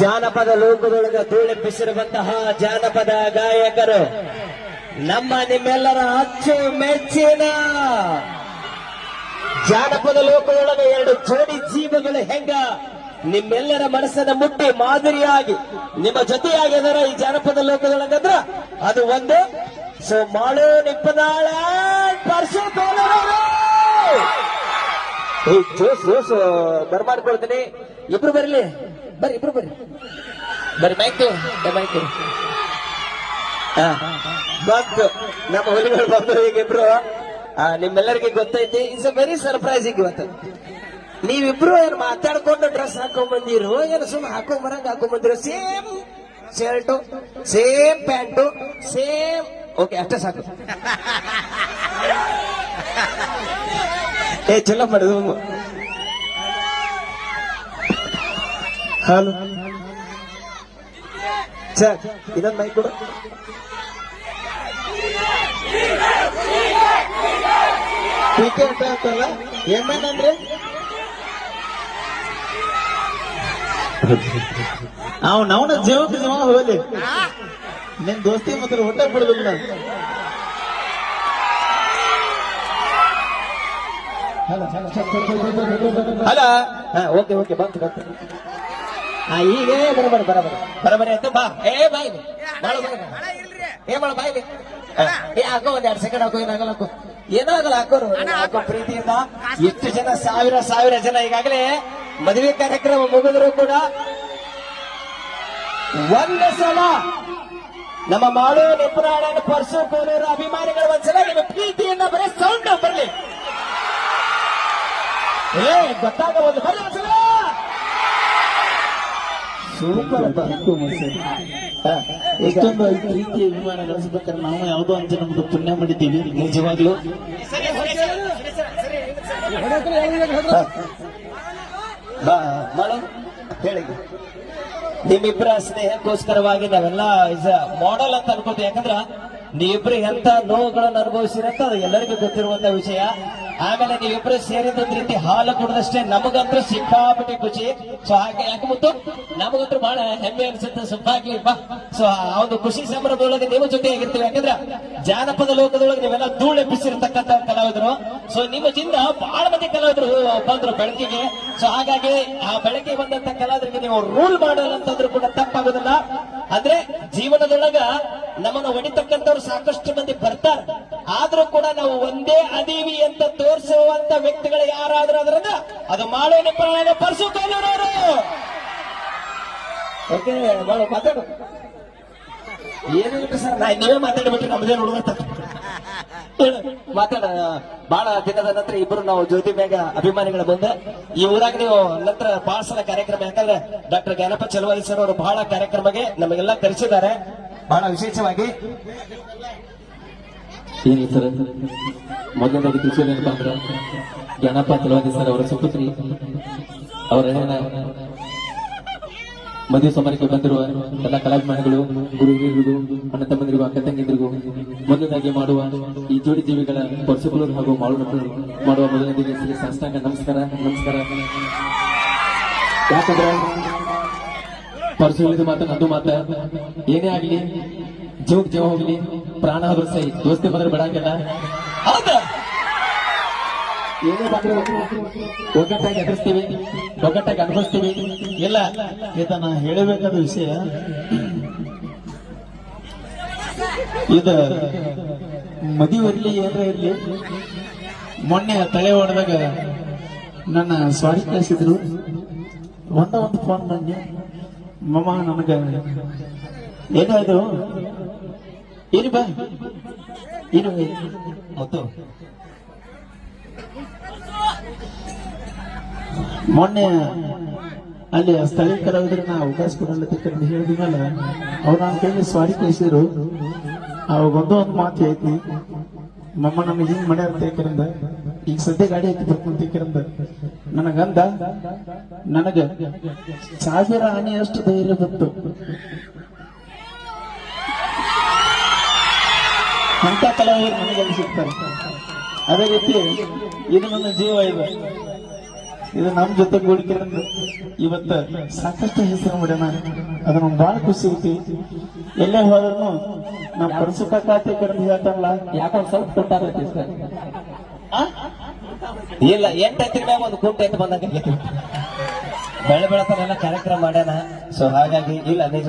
ಜಾನಪದ ಲೋಕದೊಳಗ ಧೂಳೆಪ್ಪಿಸಿರುವಂತಹ ಜಾನಪದ ಗಾಯಕರು, ನಮ್ಮ ನಿಮ್ಮೆಲ್ಲರ ಅಚ್ಚು ಮೆಚ್ಚಿನ ಜಾನಪದ ಲೋಕದೊಳಗ ಎರಡು ಜೋಡಿ ಜೀವಗಳು ಹೆಂಗ ನಿಮ್ಮೆಲ್ಲರ ಮನಸ್ಸನ್ನ ಮುಟ್ಟಿ ಮಾದರಿಯಾಗಿ ನಿಮ್ಮ ಜೊತೆಯಾಗಿ ಅದರ ಈ ಜಾನಪದ ಲೋಕದೊಳಗಂದ್ರ? ಅದು ಒಂದು. ಸೊ ಮಾಡು ನಿಪ್ಪದಾಳ ಈ ಜೋಸ್ ಜೋಸ್ ಬರ್ಮಾಡ್ಕೊಳ್ತೀನಿ. ಇಬ್ರು ಬರ್ಲಿ. ಬರ್ರಿ, ಇಬ್ರು ಬರ್ರಿ. ಬರ್ರಿ ಮೈಕ್ ಮೈಕ್ ಬಂತು. ನಮ್ಮ ಹುಲಿಗಳು ಬಂದು ಈಗ ನಿಮ್ಮೆಲ್ಲರಿಗೆ ಗೊತ್ತೈತಿ ಇಟ್ಸ್ ಅ ವೆರಿ ಸರ್ಪ್ರೈಸಿಂಗ್ ಇವತ್ತು. ನೀವಿಬ್ರು ಏನು ಮಾತಾಡ್ಕೊಂಡು ಡ್ರೆಸ್ ಹಾಕೊಂಡ್ ಬಂದಿರು, ಏನು ಸುಮ್ಮನೆ ಹಾಕೊಂಡ್ ಬರಂಗ್ ಹಾಕೊಂಡ್ ಬಂದಿರೋ same shirt same pant same okay ಅಷ್ಟೇ ಸಾಕು. ಏ ಚಲೋ ಮಾಡುದು ಹಲೋ ಸರ್ ಇದೊಂದು ಮೈಕ್ ಕೊಡು ಟಿಕೆಟ್ ಅಂತ ಅಂತಲ್ಲ ಅಂದ್ರೆ ಅವ್ ನವನ ಜೀವಕ್ಕೆ ಜೀವ ಹೋಗ್ಲಿ ನಿನ್ ದೋಸ್ತಿ ಮಾತ್ರ ಹೊಟ್ಟೆ ಅಲ್ಲ ಹಾ ಓಕೆ ಓಕೆ ಬಂತು ಬಂತು ಹಾ ಈಗ ಬರಬರ ಬರಬರ ಬರಬರ ಅಂತ ಬಾ. ಏ ಬಾಯ್ ಬಾಳ ಏ ಮಾಡ ಬಾಯ್ ಏ ಹಾಕೋ ಒಂದ್ ಎರಡ್ ಸೆಕೆಂಡ್ ಹಾಕೋ ಏನಾಗಲ್ಲ ಹಾಕೋ. ಏನಾಗಲ್ಲ ಹಾಕೋರು ಹಾಕೋ. ಪ್ರೀತಿಯಿಂದ. ಎಷ್ಟು ಜನ ಸಾವಿರ ಸಾವಿರ ಜನ ಈಗಾಗಲೇ ಮದುವೆ ಕಾರ್ಯಕ್ರಮ ಮುಗಿದ್ರು ಕೂಡ ಒಂದು ಸಲ ನಮ್ಮ ಮಾಡು ನಿಪುರಾಣ ಪರ್ಸು ಕೋಲೂರು ಅಭಿಮಾನಿಗಳು ಒಂದ್ಸಲ ನಿಮ್ಮ ಪ್ರೀತಿಯನ್ನ ಬರೀ ಸೌಂಡ್ ಬರಲಿ. ಏ ಗೊತ್ತಾಗ ಒಂದು ಬರ್ಲಿ ಒಂದ್ಸಲ. ಇಷ್ಟೊಂದು ಪ್ರೀತಿ ಅಭಿಮಾನ ಗಳಿಸ್ಬೇಕಾದ್ರೆ ನಾವು ಯಾವುದೋ ಅಂತ ನಮ್ದು ಪುಣ್ಯ ಮಾಡಿದ್ದೀವಿ, ನಿಜವಾಗ್ಲೂ. ಹೇಳಿ. ನಿಮ್ಮಿಬ್ಬರ ಸ್ನೇಹಕ್ಕೋಸ್ಕರವಾಗಿ ನಾವೆಲ್ಲ ಇಸ್ ಮಾಡೆಲ್ ಅಂತ ಅನ್ಕೋತೀವಿ. ಯಾಕಂದ್ರ ನೀವಿಬ್ರು ಎಂತ ನೋವುಗಳನ್ನು ಅನುಭವಿಸಿರಂತ ಅದು ಎಲ್ಲರಿಗೂ ಗೊತ್ತಿರುವಂತ ವಿಷಯ. ಆಮೇಲೆ ನೀವಿಬ್ರು ಸೇರಿದೊಂದ್ ರೀತಿ ಹಾಲು ಕುಡಿದಷ್ಟೇ ನಮಗಂತೂ ಸಿಕ್ಕಾಪಟ್ಟೆ ಖುಷಿ. ಸೊ ಹಾಗೆ ಯಾಕೆ ಮತ್ತು? ನಮಗಂತೂ ಬಹಳ ಹೆಮ್ಮೆ ಅನಿಸುತ್ತೆ. ಸುಪ್ಪಾಗಿ ಸೊ ಆ ಒಂದು ಖುಷಿ ಸಂಭ್ರಮದೊಳಗೆ ನಿಮ್ಮ ಜೊತೆ ಆಗಿರ್ತೀವಿ ಯಾಕಂದ್ರೆ ಜಾನಪದ ಲೋಕದೊಳಗೆ ನೀವೆಲ್ಲ ಧೂಳೆಪ್ಪಿಸಿರ್ತಕ್ಕಂತ ಕಲಾವಿದರು. ಸೊ ನಿಮ್ಮ ಜಿಂದ ಬಹಳ ಮಂದಿ ಕಲಾವಿದರು, ಬಂದ್ರು ಬೆಳಕಿಗೆ. ಸೊ ಹಾಗಾಗಿ ಆ ಬೆಳಕಿಗೆ ಬಂದಂತ ಕಲಾವಿದರಿಗೆ ನೀವು ರೂಲ್ ಮಾಡಲ್ಲ ಅಂತಂದ್ರು ಕೂಡ ತಪ್ಪಾಗೋದಿಲ್ಲ. ಅಂದ್ರೆ ಜೀವನದೊಳಗ ನಮ್ಮನ್ನು ಹೊಡಿತಕ್ಕಂಥವ್ರು ಸಾಕಷ್ಟು ಮಂದಿ ಬರ್ತಾರೆ. ಆದ್ರೂ ಕೂಡ ನಾವು ಒಂದೇ ಅದೀವಿ ಅಂತ ತೋರಿಸುವಂತ ವ್ಯಕ್ತಿಗಳು ಯಾರಾದ್ರೂ ಅದರಿಂದ ಅದು ಮಾಡೋಣ ಪ್ರಾಣ ಪರ್ಸು ಓಕೆ ಮಾತಾಡು. ಏನಿಲ್ಲ ಸರ್? ನಾ ನೀವೇ ಮಾತಾಡ್ಬಿಟ್ರೆ ನಮ್ದೇ ನೋಡುವಂತ ಮಾತಾಡ. ಬಹಳ ದಿನದ ನಂತರ ಇಬ್ಬರು ನಾವು ಜ್ಯೋತಿ ಮೇಘ ಅಭಿಮಾನಿಗಳ ಮುಂದೆ. ಈ ಊರಾಗ ನೀವು ನಂತರ ಬಹಳ ಸಲ ಕಾರ್ಯಕ್ರಮ ಯಾಕಂದ್ರೆ ಡಾಕ್ಟರ್ ಜ್ಞಾನಪ್ಪ ಚಲವಾದಿ ಸರ್ ಅವರು ಬಹಳ ಕಾರ್ಯಕ್ರಮಕ್ಕೆ ನಮಗೆಲ್ಲ ಕರೆಸಿದ್ದಾರೆ. ಬಹಳ ವಿಶೇಷವಾಗಿ. ಏನಿಲ್ಲ ಸರ್ ಮೊದಲನೇದಾಗಿ ಏನಪ್ಪ ಅಂದ್ರೆ ಗಣಪ ತಲವಾದಿ ಸರ್ ಅವರ ಸುಪುತ್ರಿ, ಅವರ ಮದುವೆ ಸಮಾರಂಭಕ್ಕೆ ಬಂದಿರುವ ಎಲ್ಲ ಕಲಾಭಿಮಾನಿಗಳು ಗುರು ಹಿರಿಯರಿಗೂ ಅಣ್ಣ ತಮ್ಮಂದಿರಿಗೂ, ಅಕ್ಕ ತಂಗಿಯರಿಗೂ ಮೊದಲನೇದಾಗಿ ಮಾಡುವ ಈ ಜೋಡಿ ಜೀವಿಗಳ ಪರ್ಸುಕುಲರು ಹಾಗೂ ಮಾಳು ಮಾಡುವ ಮೊದಲನೇದಾಗಿ ಸಾಷ್ಟಾಂಗ ನಮಸ್ಕಾರ ನಮಸ್ಕಾರ. ಯಾಕಂದ್ರೆ ಹೇಳಿದ ಮಾತು ನಂದು ಮಾತ ಏನೇ ಆಗ್ಲಿ ಜೀವಕ್ ಜೀವ ಹೋಗ್ಲಿ, ಪ್ರಾಣ ಆದ್ರೂ ಸೈ ದೋಸ್ತಿ ಬಂದ್ರೆ ಬಿಡಂಗಿಲ್ಲ. ಏನೇ ಬಂದ್ರೆ ಒಗ್ಗಟ್ಟಾಗಿ ಎದುರಿಸ್ತೀವಿ ಒಗ್ಗಟ್ಟಾಗಿ ಅನುಭವಿಸ್ತೀವಿ. ಇಲ್ಲ, ಈತ ನಾ ಹೇಳಬೇಕಾದ ವಿಷಯ, ಇದು ಮದುವೆ ಇರ್ಲಿ ಏನ್ರ ಇರ್ಲಿ, ಮೊನ್ನೆ ತಲೆ ಹೊಡೆದಾಗ ನನ್ನ ಸ್ವಾರಿ ಕಳಿಸಿದ್ರು. ಒಂದ ಒಂದು ಫೋನ್ ಮಾಡಿ ಮಮ್ಮ ನಮಗ ಏನಾಯ್ತು? ಇರಿ ಬಾ. ಏನು ಮತ್ತು. ಮೊನ್ನೆ ಅಲ್ಲಿ ಸ್ಥಳೀಯ ಕಲಾವಿದರನ್ನ ಅವಕಾಶ ಕೊಡಲ್ಲ ಅಂತ ಹೇಳಿದ್ಮೇಲೆ ಅವ್ರು ನಾನು ಕೈಲಿ ಸ್ವಾರಿ ಕಳಿಸಿದ್ರು. ಅವಾಗ ಒಂದೋ ಒಂದು ಮಾತು ಐತಿ ಮಮ್ಮ ನಮಗೆ ಹಿಂಗ್ ಮಾಡ್ಯಾರ ತೇಕರಿಂದ ಈಗ ಸದ್ಯ ಗಾಡಿ ಹಾಕಿ ಬರ್ಕೊಂಡು ನನಗಂದ ನನಗ ಸಾವಿರ ಆನೆ ಅಷ್ಟು ಧೈರ್ಯ ಬಂತು ಅಂತ ಕಲಾವಿದರು ನನಗೆ ಸಿಗ್ತಾರೆ ಅದೇ ರೀತಿ ಇದು ನನ್ನ ಜೀವ ಇದೆ. ಇದು ನಮ್ ಜೊತೆ ಕೂಡಿಕೆ ಇವತ್ತ ಸಾಕಷ್ಟು ಹೆಸರು ಮಾಡ್ಯಾನ ಅದು ನಮ್ಗೆ ಬಹಳ ಖುಷಿ ಐತಿ ಎಲ್ಲೇ ಹೋದ್ರು ನಾವು ಪರಸುಕ ಖಾತೆ ಕಡಿಮೆ ಹೇಳ್ತಾರಲ್ಲ ಯಾಕೋ ಸ್ವಲ್ಪ ಕೊಟ್ಟಾರ ಸರ್. ಇಲ್ಲ ಎಂಟು ಎತ್ತಿನ ಮ್ಯಾಗ ಒಂದು ಕುಂಟ ಎತ್ತು ಬಂದಂಗ ಬೆಳೆ ಬೆಳೆತಾರೆಲ್ಲ ಕಾರ್ಯಕ್ರಮ ಮಾಡ್ಯಾನ. ಸೊ ಹಾಗಾಗಿ ಇಲ್ಲ ನಿಜ.